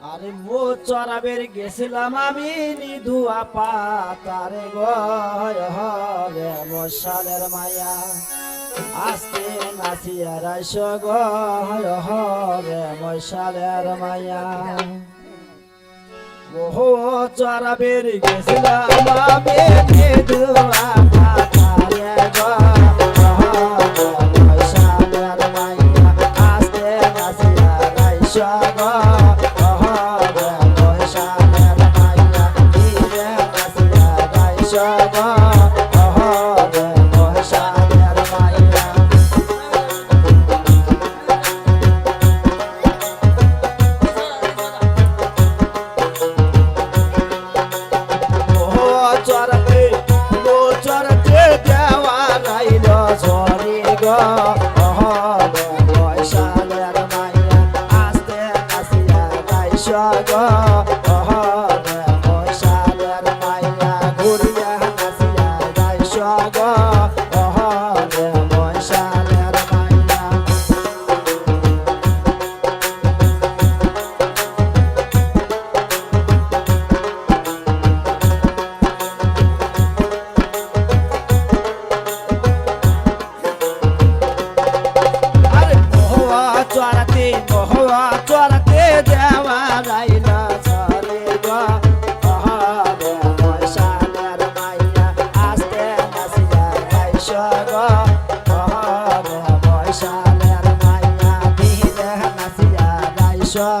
আরে মো চরাবের গেছিলাম আমি নিধু পাতারে গয় গে মশালের মায়া। আস্তে নাচিয়া রাস গয় মশালের মায়া। মোহ চরাবের গেছিলাম আমি নিধু গা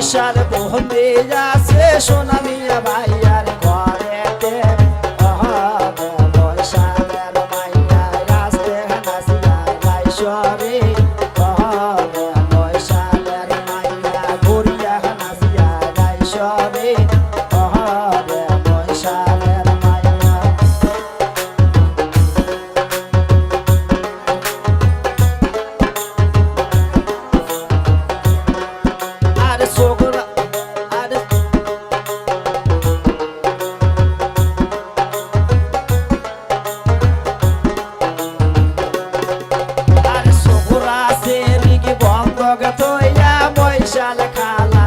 পয়সার বহতে আছে সোনা মিয়া ভাইয়ার বৈশাল খালা